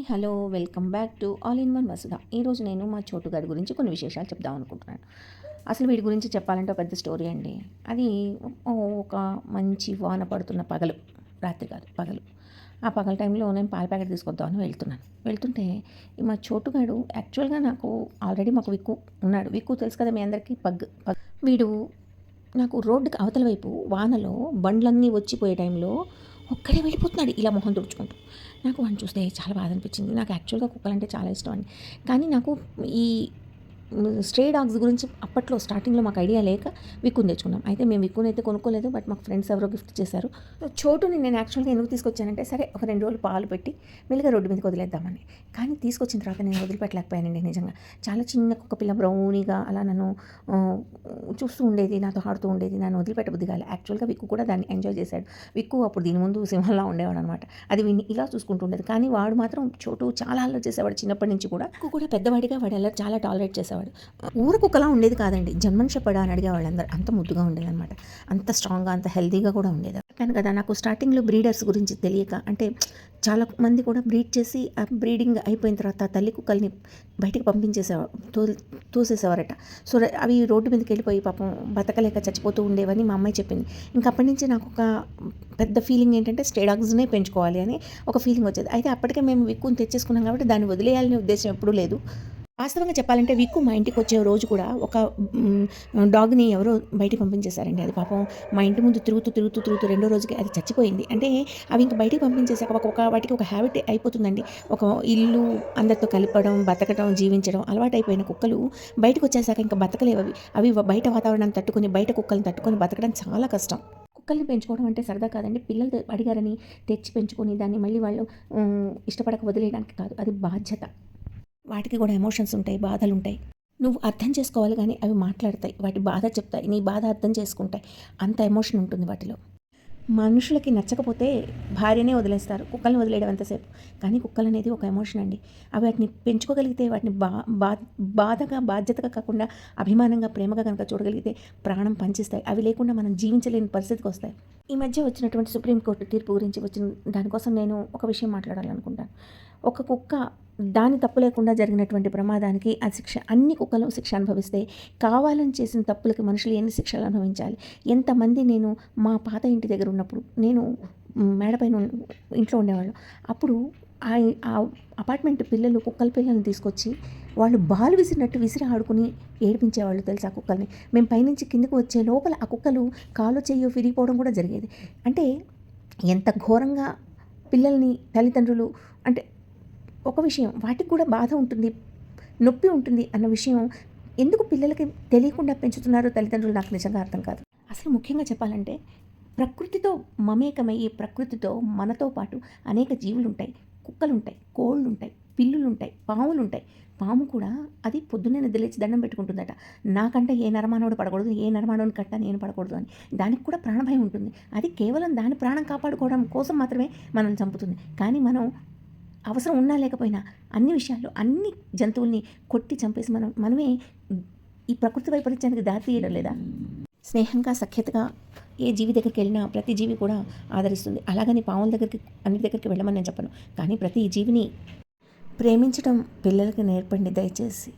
Hello welcome back to all in one Vasudha. ఈరోజు నేను మా చోటు గారి గురించి కొన్ని విశేషాలు చెప్దాం అనుకుంటున్నాను. అసలు వీడి గురించి చెప్పాలంటే ఒక పెద్ద స్టోరీ అండి. అది ఒక మంచి వాన పడుతున్న పగలు రాత్రి కాదు పగలు. ఆ పగల టైంలో నేను పాల ప్యాకెట్ తీసుకొద్దామని వెళ్తున్నాను. వెళ్తుంటే మా చోటుగాడు యాక్చువల్గా నాకు ఆల్రెడీ మాకు విక్కు ఉన్నాడు. విక్కు తెలుసు కదా మీ అందరికీ? పగ్ పగ్ వీడు నాకు రోడ్డుకి అవతల వైపు వానలో బండ్లన్నీ వచ్చిపోయే టైంలో ఒక్కడే వెళ్ళిపోతున్నాడు. ఇలా మొహం తుడుచుకుంటూ. నాకు వాడిని చూస్తే చాలా బాధ అనిపించింది. నాకు యాక్చువల్గా కుక్కలు అంటే చాలా ఇష్టం అండి. కానీ నాకు ఈ స్ట్రే డాగ్స్ గురించి అప్పట్లో స్టార్టింగ్లో మాకు ఐడియా లేక విక్కుని తెచ్చుకున్నాం. అయితే మేము విక్కుని అయితే కొనుక్కోలేదు బట్ మాకు ఫ్రెండ్స్ ఎవరో గిఫ్ట్ చేశారు. సో చోటుని నేను యాక్చువల్గా ఎందుకు తీసుకొచ్చానంటే సరే ఒక రెండు రోజులు పాలు పెట్టి మెల్లిగా రోడ్డు మీదకి వదిలేద్దామని. కానీ తీసుకొచ్చిన తర్వాత నేను వదిలిపెట్టలేకపోయానండి నిజంగా. చాలా చిన్న కుక్క పిల్ల బ్రౌనీగా అలా నన్ను చూస్తూ ఉండేది నాతో ఆడుతూ ఉండేది నన్ను వదిలిపెట్టబుద్ది కాలే. యాక్చువల్గా విక్కు కూడా దాన్ని ఎంజాయ్ చేశాడు. విక్కు అప్పుడు దీని ముందు సింహంలా ఉండేవాడు అనమాట అది వీడిని ఇలా చూసుకుంటూ ఉండేది. కానీ వాడు మాత్రం చోటు చాలా అల్లరి చేసేవాడు. చిన్నప్పటి నుంచి కూడా కూడా పెద్దవాడిగా వాడు అల్లరి చాలా టాలరేట్ చేసేవాడు. ఉండేవాడు ఊర కుక్కలా ఉండేది కాదండి. జన్మన్ షెపర్డ్ అని అడిగేవాళ్ళు అందరు అంత ముద్దుగా ఉండేదన్నమాట. అంత స్ట్రాంగ్గా అంత హెల్దీగా కూడా ఉండేది. కానీ కదా నాకు స్టార్టింగ్లో బ్రీడర్స్ గురించి తెలియక అంటే చాలా మంది కూడా బ్రీడ్ చేసి ఆ బ్రీడింగ్ అయిపోయిన తర్వాత తల్లి కుక్కల్ని బయటికి పంపించేసేవారు తో తోసేసేవారట. సో అవి రోడ్డు మీదకి వెళ్ళిపోయి పాపం బతకలేక చచ్చిపోతూ ఉండేవని మా అమ్మాయి చెప్పింది. ఇంకా అప్పటి నుంచి నాకు ఒక పెద్ద ఫీలింగ్ ఏంటంటే స్టేడాగ్స్నే పెంచుకోవాలి అని ఒక ఫీలింగ్ వచ్చేది. అయితే అప్పటికే మేము విక్కుని తెచ్చేసుకున్నాం కాబట్టి దాన్ని వదిలేయాలనే ఉద్దేశం ఎప్పుడూ లేదు. వాస్తవంగా చెప్పాలంటే విక్కు మా ఇంటికి వచ్చే రోజు కూడా ఒక డాగ్ని ఎవరో బయటికి పంపించేశారండి. అది పాపం మా ఇంటి ముందు తిరుగుతూ తిరుగుతూ తిరుగుతూ రెండో రోజుకి అది చచ్చిపోయింది. అంటే అవి ఇంకా బయటికి పంపించేశాక ఒక వాటికి ఒక హ్యాబిట్ అయిపోతుందండి. ఒక ఇల్లు అందరితో కలపడం బతకడం జీవించడం అలవాటైపోయిన కుక్కలు బయటకు వచ్చేసాక ఇంకా బతకలేవు అవి. అవి బయట వాతావరణాన్ని తట్టుకొని బయట కుక్కలను తట్టుకొని బతకడం చాలా కష్టం. కుక్కల్ని పెంచుకోవడం అంటే సరదా కాదండి. పిల్లలు అడిగారని తెచ్చి పెంచుకొని దాన్ని మళ్ళీ వాళ్ళు ఇష్టపడక వదిలేయడానికి కాదు. అది బాధ్యత. వాటికి కూడా ఎమోషన్స్ ఉంటాయి బాధలు ఉంటాయి. నువ్వు అర్థం చేసుకోవాలి కానీ అవి మాట్లాడతాయి వాటి బాధ చెప్తాయి నీ బాధ అర్థం చేసుకుంటాయి. అంత ఎమోషన్ ఉంటుంది వాటిలో. మనుషులకి నచ్చకపోతే భార్యనే వదిలేస్తారు కుక్కల్ని వదిలేయడం ఎంతసేపు? కానీ కుక్కలు అనేది ఒక ఎమోషన్ అండి. అవి వాటిని పెంచుకోగలిగితే వాటిని బా బాధగా బాధ్యతగా కాకుండా అభిమానంగా ప్రేమగా కనుక చూడగలిగితే ప్రాణం పంచిస్తాయి. అవి లేకుండా మనం జీవించలేని పరిస్థితికి వస్తాయి. ఈ మధ్య వచ్చినటువంటి సుప్రీంకోర్టు తీర్పు గురించి వచ్చిన దానికోసం నేను ఒక విషయం మాట్లాడాలనుకుంటాను. ఒక కుక్క దాని తప్పు లేకుండా జరిగినటువంటి ప్రమాదానికి ఆ శిక్ష అన్ని కుక్కలు శిక్ష అనుభవిస్తే కావాలని చేసిన తప్పులకి మనుషులు ఎన్ని శిక్షలు అనుభవించాలి? ఎంతమంది నేను మా పాత ఇంటి దగ్గర ఉన్నప్పుడు నేను మేడపైన ఇంట్లో ఉండేవాళ్ళు. అప్పుడు ఆ అపార్ట్మెంట్ పిల్లలు కుక్కల పిల్లల్ని తీసుకొచ్చి వాళ్ళు బాలు విసిరినట్టు విసిరి ఆడుకుని ఏడిపించేవాళ్ళు తెలుసు ఆ కుక్కల్ని? మేము పైనుంచి కిందకు వచ్చే లోపల ఆ కుక్కలు కాలు చెయ్యో విరిగిపోవడం కూడా జరిగేది. అంటే ఎంత ఘోరంగా పిల్లల్ని తల్లిదండ్రులు అంటే ఒక విషయం వాటికి కూడా బాధ ఉంటుంది నొప్పి ఉంటుంది అన్న విషయం ఎందుకు పిల్లలకి తెలియకుండా పెంచుతున్నారో తల్లిదండ్రులు? నాకు నిజంగా అర్థం కాదు. అసలు ముఖ్యంగా చెప్పాలంటే ప్రకృతితో మమేకమయ్యే ప్రకృతితో మనతో పాటు అనేక జీవులు ఉంటాయి కుక్కలు ఉంటాయి కోళ్ళు ఉంటాయి పిల్లులు ఉంటాయి పాములు ఉంటాయి పాము కూడా అది పొద్దున్నే నిద్రలేచి దండం పెట్టుకుంటుందట. నాకంటే ఏ నరమానవుడు పడకూడదు ఏ నరమానవుని కట్ట నేను పడకూడదు అని. దానికి కూడా ప్రాణభయం ఉంటుంది. అది కేవలం దాని ప్రాణం కాపాడుకోవడం కోసం మాత్రమే మనల్ని చంపుతుంది. కానీ మనం అవసరం ఉన్నా లేకపోయినా అన్ని విషయాల్లో అన్ని జంతువుల్ని కొట్టి చంపేసి మనం మనమే ఈ ప్రకృతి వైపరీత్యానికి దారి తీయడం లేదా? స్నేహంగా సఖ్యతగా ఏ జీవి దగ్గరికి వెళ్ళినా ప్రతి జీవి కూడా ఆదరిస్తుంది. అలాగని పావుల దగ్గరికి అన్ని దగ్గరికి వెళ్ళమని నేను చెప్పను. కానీ ప్రతి జీవిని ప్రేమించడం పిల్లలకి నేర్పండి దయచేసి.